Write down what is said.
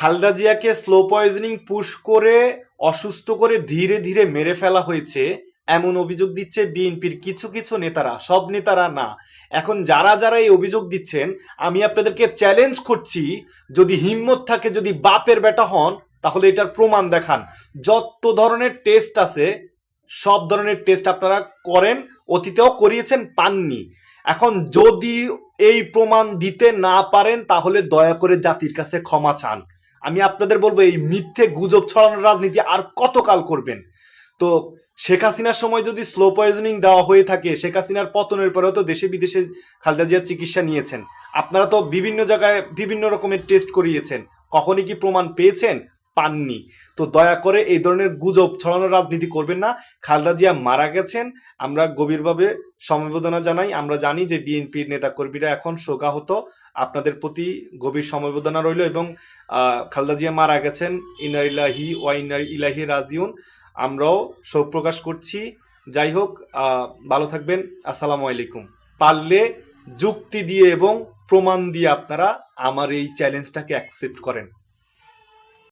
খালেদা জিয়াকে slow poisoning push করে, অসুস্থ করে ধীরে ধীরে মেরে ফেলা হয়েছে, এমন অভিযোগ দিচ্ছে বিএনপির কিছু কিছু নেতারা। সব নেতারা না। এখন যারা যারা এই অভিযোগ দিচ্ছেন, আমি আপনাদেরকে চ্যালেঞ্জ করছি, যদি হিম্মত থাকে, যদি বাপের বেটা হন, তাহলে এটার প্রমাণ দেখান। যত ধরনের টেস্ট আছে, সব ধরনের টেস্ট আপনারা করেন, অতীতেও করিয়েছেন, পাননি। এখন যদি এই প্রমাণ দিতে না পারেন, তাহলে দয়া করে জাতির কাছে ক্ষমা চান। আমি আপনাদের বলব এই মিথ্যে গুজব ছড়ানোর রাজনীতি আর কতকাল করবেন? তো শেখ হাসিনার সময় যদি স্লো পয়জনিং দেওয়া হয়ে থাকে, শেখ হাসিনার পতনের পরেও তো দেশে বিদেশে খালেদা জিয়ার চিকিৎসা নিয়েছেন। আপনারা তো বিভিন্ন জায়গায় বিভিন্ন রকমের টেস্ট করিয়েছেন। কখনই কি প্রমাণ পেয়েছেন? পাননি। তো দয়া করে এই ধরনের গুজব ছড়ানোর রাজনীতি করবেন না। খালেদা জিয়া মারা গেছেন। আমরা গভীরভাবে সমবেদনা জানাই। আমরা জানি যে বিএনপির নেতাকর্মীরা এখন শোকাহত। আপনাদের প্রতি গভীর সমবেদনা রইল এবং খালদা জিয়া মারা গেছেন। ইনা ইলাহি ওয়া ইনা ইলাহি রাজিউন। আমরাও শোক প্রকাশ করছি। যাই হোক ভালো থাকবেন। আসসালামু আলাইকুম। পারলে যুক্তি দিয়ে এবং প্রমাণ দিয়ে আপনারা আমার এই চ্যালেঞ্জটাকে অ্যাকসেপ্ট করেন।